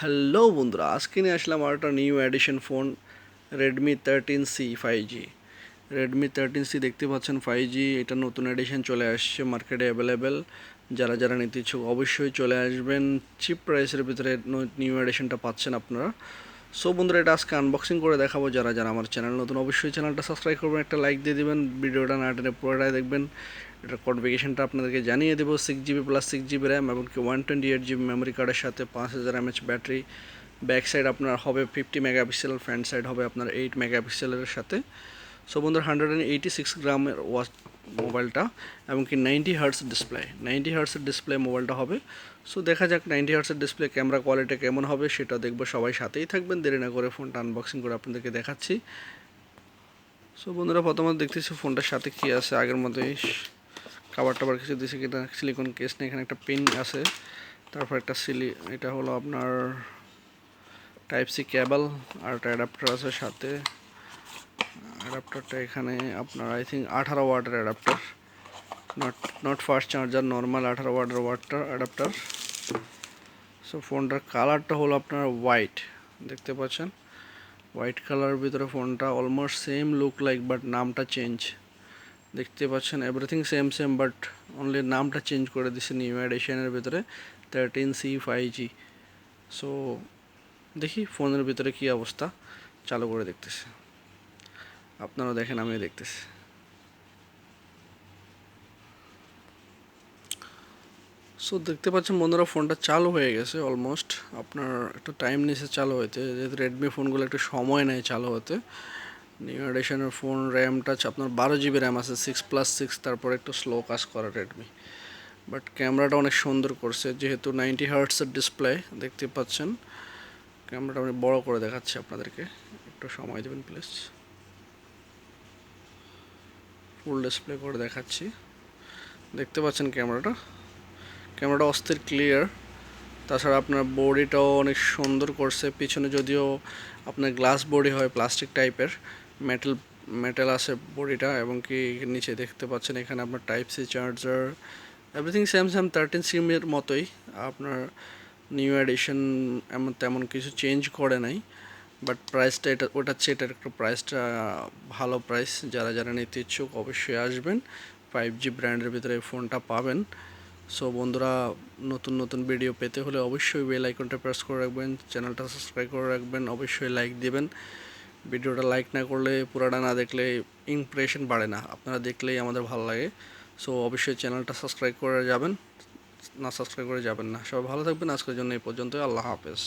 Hello বন্ধুরা, আজকে নিয়ে আসলাম আর একটা new edition phone Redmi thirteen C five G Redmi thirteen C দেখতে পাচ্ছেন ফাইভ জি এটা নতুন এডিশন চলে আসছে মার্কেটে অ্যাভেলেবেল যারা যারা নিতে ইচ্ছুক অবশ্যই চলে আসবেন। চিপ প্রাইসের ভিতরে নিউ এডিশনটা পাচ্ছেন আপনারা। সো বন্ধুরা, এটা আজকে আনবক্সিং করে দেখাবো যারা যারা আমার চ্যানেল নতুন, অবশ্যই চ্যানেলটা সাবস্ক্রাইব করবেন, একটা লাইক দিয়ে দিবেন, ভিডিওটা না টেনে পুরোটাই দেখবেন। এটার কনফিগেশনটা আপনাদেরকে জানিয়ে দেবো six GB plus six GB RAM এমনকি one twenty eight GB memory কার্ডের সাথে পাঁচ হাজার এমএচ ব্যাটারি ব্যাক সাইড আপনার হবে ফিফটি মেগাপিক্সেল ফ্রন্ট সাইড হবে আপনার এইট মেগাপিক্সেলের সাথে। সো বন্ধুরা হান্ড্রেড অ্যান্ড এইটি সিক্স গ্রামের ওয়াচ মোবাইলটা এমনকি নাইনটি হার্টস ডিসপ্লে নাইনটি হার্টসের ডিসপ্লে মোবাইলটা হবে। সো দেখা যাক নাইনটি হার্টসের ডিসপ্লে ক্যামেরা কোয়ালিটি কেমন হবে, সেটা দেখব সবাই সাথেই থাকবেন। দেরি না করে ফোনটা আনবক্সিং করে আপনাদেরকে দেখাচ্ছি। সো বন্ধুরা, প্রথমত দেখতেছি ফোনটার সাথে কী আছে। আগের মতোই খাবার টাবার কিছু দিয়েছে কিনা সিলিকন কেস নেই, এখানে একটা পিন আছে। তারপর একটা সিলি এটা হলো আপনার টাইপ সি কেবল আর একটা অ্যাডাপ্টার আছে সাথে। অ্যাডাপ্টারটা এখানে আপনার আই থিঙ্ক আঠারো ওয়াটের adapter not not fast charger normal আঠারো ওয়াটের ওয়াটটার অ্যাডাপ্টার সো ফোনটার কালারটা হলো আপনার হোয়াইট দেখতে পাচ্ছেন? হোয়াইট কালারের ভিতরে ফোনটা almost same look like but নামটা চেঞ্জ দেখতে পাচ্ছেন? Everything same same but only নামটা চেঞ্জ করে দিছে নিউ এডিশনের ভিতরে thirteen C five G so দেখি ফোনের ভিতরে কী অবস্থা, চালু করে দেখতেছি। আপনারাও দেখেন, আমিও দেখতেছি। সো দেখতে পাচ্ছেন বন্ধুরা, ফোনটা চালু হয়ে গেছে অলমোস্ট আপনার একটু টাইম নিয়েছে চালু হতে যেহেতু রেডমি ফোনগুলো একটু সময় নেয় চালু হতে। নিউ এডিশনের ফোন র্যামটা আপনার বারো জিবি র্যাম আছে সিক্স প্লাস সিক্স তারপরে একটু স্লো কাজ করে রেডমি বাট ক্যামেরাটা অনেক সুন্দর করছে, যেহেতু নাইনটি হার্টসের ডিসপ্লে দেখতে পাচ্ছেন। ক্যামেরাটা আমি বড় করে দেখাচ্ছি আপনাদেরকে। একটু সময় দেবেন প্লিজ ফুল ডিসপ্লে করে দেখাচ্ছি। দেখতে পাচ্ছেন ক্যামেরাটা। ক্যামেরাটা অস্থির ক্লিয়ার তাছাড়া আপনার বডিটাও অনেক সুন্দর করছে। পিছনে যদিও আপনার গ্লাস বডি হয় প্লাস্টিক টাইপের মেটাল মেটাল আছে বডিটা এবং কি নিচে দেখতে পাচ্ছেন এখানে আপনার type C charger everything same thirteen সিমের মতোই। আপনার নিউ এডিশন এমন তেমন কিছু চেঞ্জ করে নাই। বাট প্রাইসটা এটা, ওটা হচ্ছে এটার একটু প্রাইসটা ভালো প্রাইস যারা যারা নিতে ইচ্ছুক অবশ্যই আসবেন। ফাইভ জি ব্র্যান্ডের ভিতরে ফোনটা পাবেন। সো বন্ধুরা, নতুন নতুন ভিডিও পেতে হলে অবশ্যই বেল আইকনটা প্রেস করে রাখবেন। চ্যানেলটা সাবস্ক্রাইব করে রাখবেন। অবশ্যই লাইক দিবেন। ভিডিওটা লাইক না করলে পুরাটা না দেখলে ইমপ্রেশন বাড়ে না। আপনারা দেখলেই আমাদের ভালো লাগে। সো অবশ্যই চ্যানেলটা সাবস্ক্রাইব করে যাবেন। না সাবস্ক্রাইব করে যাবেন না। সবাই ভালো থাকবেন। আজকের জন্য এই পর্যন্ত আল্লাহ হাফেজ।